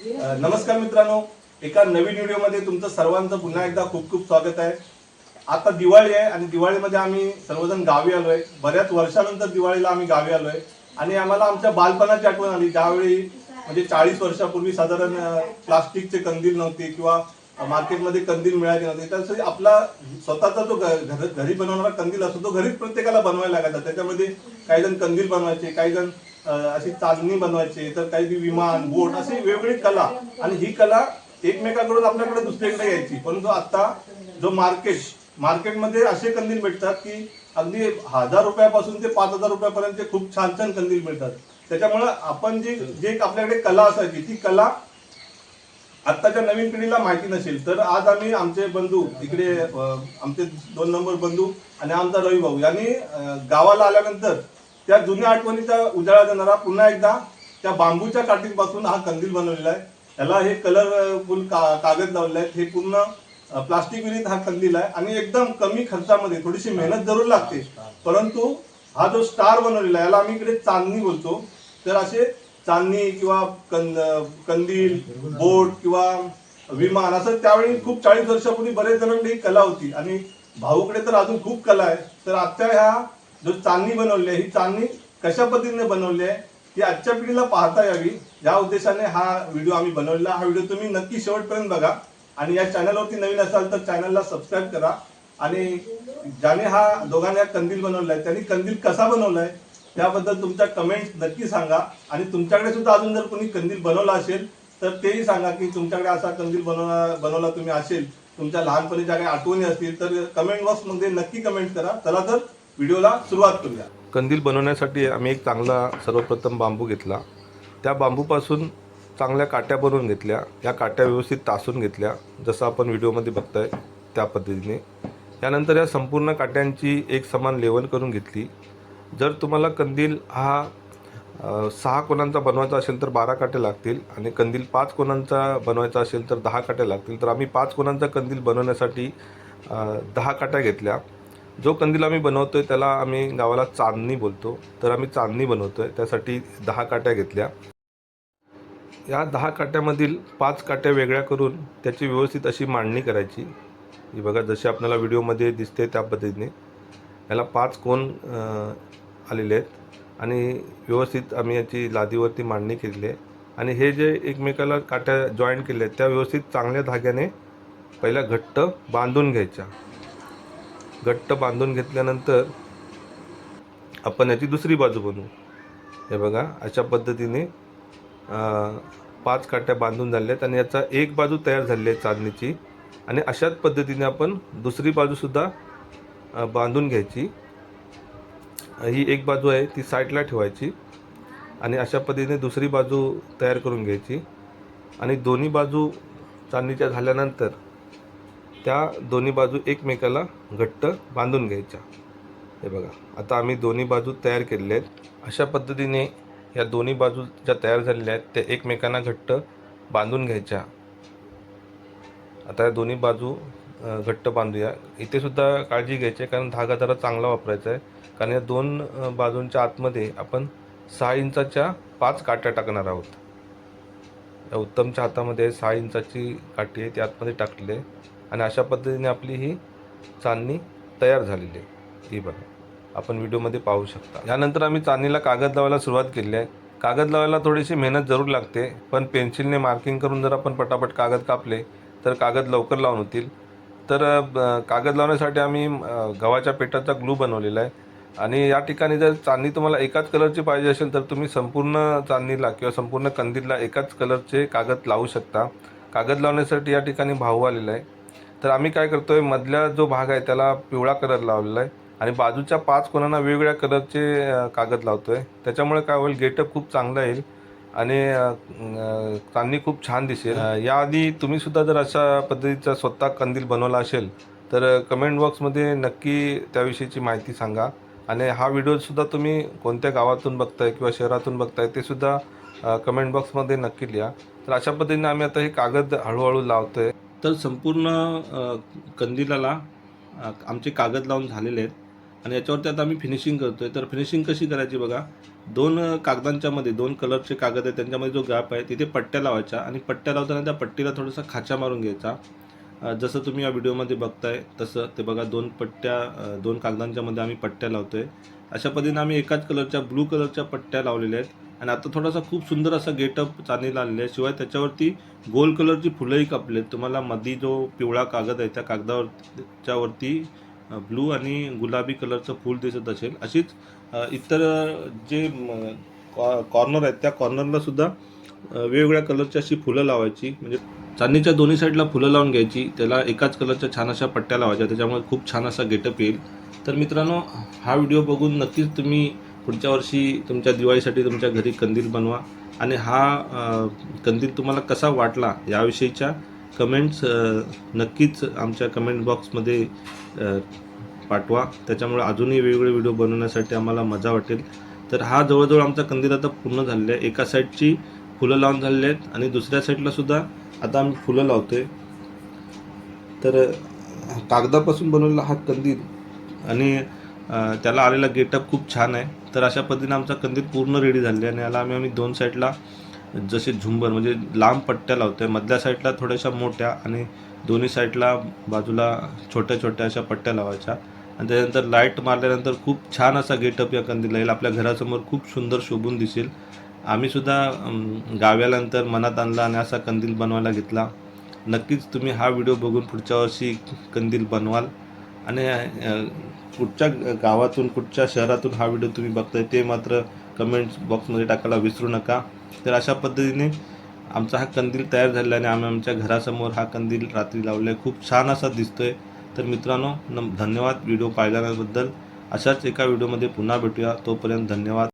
नमस्कार मित्रांनो एका नवीन व्हिडिओमध्ये तुमचं सर्वांचं पुन्हा एकदा खूप खूप स्वागत आहे. आता दिवाळी आहे आणि दिवाळीमध्ये आम्ही सर्वजण गावी आलोय. बऱ्याच वर्षानंतर दिवाळीला आम्ही गावी आलोय. आणि आम्हाला आमच्या बालपणाची आठवण आली. ज्यावेळी म्हणजे चाळीस वर्षापूर्वी साधारण प्लास्टिकचे कंदील नव्हते किंवा मार्केटमध्ये कंदील मिळाले नव्हते. त्यासाठी आपला स्वतःचा जो घरी बनवणारा कंदील असतो तो घरीच प्रत्येकाला बनवायला लागायचा. त्याच्यामध्ये काही जण कंदील बनवायचे काही जण अशी चांदणी बनवायचे तर काही विमान बोट अशी वेगवेगळी कला. आणि ही कला एकमेकाकडून आपल्याकडे दुसरीकडे यायची. परंतु आता जो मार्केट मार्केटमध्ये असे कंदील भेटतात की अगदी हजार रुपयापासून ते पाच हजार रुपयापर्यंत खूप छान छान कंदील मिळतात. त्याच्यामुळं आपण जी जे एक आपल्याकडे कला असायची ती कला आत्ताच्या नवीन पिढीला माहिती नसेल. तर आज आम्ही आमचे बंधू इकडे आमचे दोन नंबर बंधू आणि आमचा रवी भाऊ यांनी गावाला आल्यानंतर त्या जुन्या आठवणीचा उजाळा देणारा पुन्हा एकदा त्या बांबूच्या काठीपासून हा कंदील बनवलेला आहे. त्याला हे कलरफुल का कागद लावलेले आहेत. हे पूर्ण प्लास्टिक विरीत हा कंदील आहे. आणि एकदम कमी खर्चामध्ये थोडीशी मेहनत जरूर लागते. परंतु हा जो स्टार बनवलेला आहे याला आम्ही इकडे चांदणी बोलतो. तर असे चांदणी किंवा कंद कंदील बोट किंवा विमान असं त्यावेळी खूप चाळीस वर्षापूर्वी बरेच जणांकडे कला होती. आणि भाऊकडे तर अजून खूप कला आहे. तर आजच्या ह्या जो चांदणी बनवली आहे ही चांदणी कशा पद्धतीने बनवली आहे ती आजच्या पिढीला पाहता यावी. या उद्देशाने हा व्हिडिओ आम्ही बनवलेला हा व्हिडिओ तुम्ही नक्की शेवटपर्यंत बघा. आणि या चॅनलवरती नवीन असाल तर चॅनलला सबस्क्राईब करा. आणि ज्याने हा दोघांना कंदील बनवला आहे त्यांनी कंदील कसा बनवलाय त्याबद्दल तुमच्या कमेंट नक्की सांगा. आणि तुमच्याकडे सुद्धा अजून जर कोणी कंदील बनवला असेल तर तेही सांगा की तुमच्याकडे असा कंदील बनवला बनवला तुम्ही असेल. तुमच्या लहानपणीच्या काही आठवणी असतील तर कमेंट बॉक्समध्ये नक्की कमेंट करा. चला तर व्हिडिओला सुरुवात करूया. कंदील बनवण्यासाठी आम्ही एक चांगला सर्वप्रथम बांबू घेतला. त्या बांबूपासून चांगल्या काट्या बनवून घेतल्या. या काट्या व्यवस्थित तासून घेतल्या. जसं आपण व्हिडिओमध्ये बघताय त्या पद्धतीने. यानंतर या संपूर्ण काट्यांची एक समान लेवल करून घेतली. जर तुम्हाला कंदील हा सहा कोणांचा बनवायचा असेल तर बारा काटे लागतील आणि कंदील पाच कोणांचा बनवायचा असेल तर दहा काटे लागतील. तर आम्ही पाच कोणांचा कंदील बनवण्यासाठी दहा काट्या घेतल्या. जो कंदील आम्ही बनवतोय त्याला आम्ही गावाला चांदणी बोलतो. तर आम्ही चांदणी बनवतोय. त्यासाठी दहा काट्या घेतल्या. या दहा काट्यामधील पाच काट्या वेगळ्या करून त्याची व्यवस्थित अशी मांडणी करायची. ही बघा जशी आपल्याला व्हिडिओमध्ये दिसते त्या पद्धतीने. याला पाच कोण आलेले आहेत. आणि व्यवस्थित आम्ही याची लादीवरती मांडणी केलेली आहे. आणि हे जे एकमेकाला काट्या जॉईंट केले आहेत त्या व्यवस्थित चांगल्या धाग्याने पहिल्या घट्ट बांधून घ्यायच्या. घट्ट बांधून घेतल्यानंतर आपण याची दुसरी बाजू बनवू. हे बघा अशा पद्धतीने पाच काट्या बांधून झाल्या आहेत आणि याचा एक बाजू तयार झाली आहे चांदणीची. आणि अशाच पद्धतीने आपण दुसरी बाजूसुद्धा बांधून घ्यायची. ही एक बाजू आहे ती साईडला ठेवायची. आणि अशा पद्धतीने दुसरी बाजू तयार करून घ्यायची. आणि दोन्ही बाजू चांदणीच्या झाल्यानंतर त्या दोन्ही बाजू एकमेकाला घट्ट बांधून घ्यायच्या. हे बघा आता आम्ही दोन्ही बाजू तयार केलेले आहेत. अशा पद्धतीने या दोन्ही बाजू ज्या तयार झालेल्या आहेत त्या एकमेकांना घट्ट बांधून घ्यायच्या. आता या दोन्ही बाजू घट्ट बांधूया. इथे सुद्धा काळजी घ्यायची आहे कारण धागा जरा चांगला वापरायचा आहे. कारण या दोन बाजूंच्या आतमध्ये आपण सहा इंचाच्या पाच काट्या टाकणार आहोत. या उत्तमच्या हातामध्ये सहा इंचाची काठी आहे ती आतमध्ये टाकली आहे. आणि अशा पद्धतीने आपली ही चांदणी तयार झालेली आहे. ही बघा. आपण व्हिडिओमध्ये पाहू शकता. यानंतर आम्ही चांदणीला कागद लावायला सुरुवात केली आहे. कागद लावायला थोडीशी मेहनत जरूर लागते पण पेन्सिलने मार्किंग करून जर आपण पटापट कागद कापले तर कागद लवकर लावून होतील. तर ब- कागद लावण्यासाठी आम्ही गव्हाच्या पेटाचा ग्लू बनवलेला आहे. आणि या ठिकाणी जर चांदणी तुम्हाला एकाच कलरची पाहिजे असेल तर तुम्ही संपूर्ण चांदणीला किंवा संपूर्ण कंदीलला एकाच कलरचे कागद लावू शकता. कागद लावण्यासाठी या ठिकाणी भाऊ आलेला आहे. तर आम्ही काय करतोय मधला जो भाग आहे त्याला पिवळा कलर लावलेला आहे आणि बाजूच्या पाच कोणांना वेगवेगळ्या कलरचे कागद लावतोय. त्याच्यामुळे काय होईल गेटअप खूप चांगला येईल आणि चांदणी खूप छान दिसेल. याआधी तुम्ही सुद्धा जर अशा पद्धतीचा स्वतः कंदील बनवला असेल तर कमेंट बॉक्समध्ये नक्की त्याविषयीची माहिती सांगा. आणि हा व्हिडिओसुद्धा तुम्ही कोणत्या गावातून बघताय किंवा शहरातून बघताय ते सुद्धा कमेंट बॉक्समध्ये नक्की लिहा. तर अशा पद्धतीने आम्ही आता हे कागद हळूहळू लावतोय. तर संपूर्ण कंदिलाला आमचे कागद लावून झालेले आहेत. आणि याच्यावरती आता आम्ही फिनिशिंग करतो आहे तर फिनिशिंग कशी करायची बघा? दोन कागदांच्यामध्ये दोन कलरचे कागद आहेत. त्यांच्यामध्ये जो गॅप आहे तिथे पट्ट्या लावायच्या. आणि पट्ट्या लावताना त्या पट्टीला थोडासा खाचा मारून घ्यायचा. जसं तुम्ही या व्हिडिओमध्ये बघताय तसं. ते बघा दोन पट्ट्या दोन कागदांच्यामध्ये आम्ही पट्ट्या लावतो आहे अशा पद्धतीने आम्ही एकाच कलरच्या ब्लू कलरच्या पट्ट्या लावलेल्या आहेत. आणि आता थोडासा खूप सुंदर असा गेटअप चांदीला आलेला आहे. शिवाय त्याच्यावरती गोल कलरची फुलंही कापली आहेत तुम्हाला मधी जो पिवळा कागद आहे त्या कागदावरच्यावरती ब्लू आणि गुलाबी कलरचं फूल दिसत असेल. अशीच इतर जे कॉर्नर आहेत त्या कॉर्नरला सुद्धा वेगवेगळ्या कलरची अशी फुलं लावायची. म्हणजे चांदीच्या दोन्ही साईडला फुलं लावून घ्यायची त्याला एकाच कलरच्या छान अशा पट्ट्या लावायच्या त्याच्यामुळे खूप छान असा गेटअप येईल. तर मित्रांनो हा व्हिडिओ बघून नक्कीच तुम्ही पुढच्या वर्षी तुमच्या दिवाळीसाठी तुमच्या घरी कंदील बनवा. आणि हा कंदील तुम्हाला कसा वाटला याविषयीच्या कमेंट्स नक्कीच आमच्या कमेंट बॉक्समध्ये पाठवा. त्याच्यामुळे अजूनही वेगवेगळे व्हिडिओ बनवण्यासाठी आम्हाला मजा वाटेल. तर हा जवळजवळ आमचा कंदील आता पूर्ण झालेला आहे. एका साईडची फुलं लावून झालेली आहेत आणि दुसऱ्या साईडला सुद्धा आता आम्ही फुलं लावतोय. तर कागदापासून बनवलेला हा कंदील आणि त्याला आलेला गेटअप खूप छान आहे. तर अशा पद्धतीने आमचा कंदील पूर्ण रेडी झाले आणि याला आम्ही आम्ही दोन साईडला जसे झुंबर म्हणजे लांब पट्ट्या लावतोय. मधल्या साईडला थोड्याशा मोठ्या आणि दोन्ही साईडला बाजूला छोट्या छोट्या अशा पट्ट्या लावायच्या. आणि त्याच्यानंतर लाइट मारल्यानंतर खूप छान असा गेटअप या कंदीला येईल. आपल्या घरासमोर खूप सुंदर शोभून दिसेल. आम्ही सुद्धा मनात आणला आणि असा कंदील बनवायला घेतला. नक्कीच तुम्ही हा व्हिडिओ बघून पुढच्या वर्षी कंदील बनवाल. आणि कुठच्या गावातून कुठच्या शहरातून हा व्हिडिओ तुम्ही बघताय ते मात्र कमेंट्स बॉक्समध्ये टाकायला विसरू नका. तर अशा पद्धतीने आमचा हा कंदील तयार झालेला आहे आणि आम्ही आमच्या घरासमोर हा कंदील रात्री लावला आहे खूप छान असा दिसतोय. तर मित्रांनो नम धन्यवाद व्हिडिओ पाहिल्याबद्दल. अशाच एका व्हिडिओमध्ये पुन्हा भेटूया. तोपर्यंत धन्यवाद.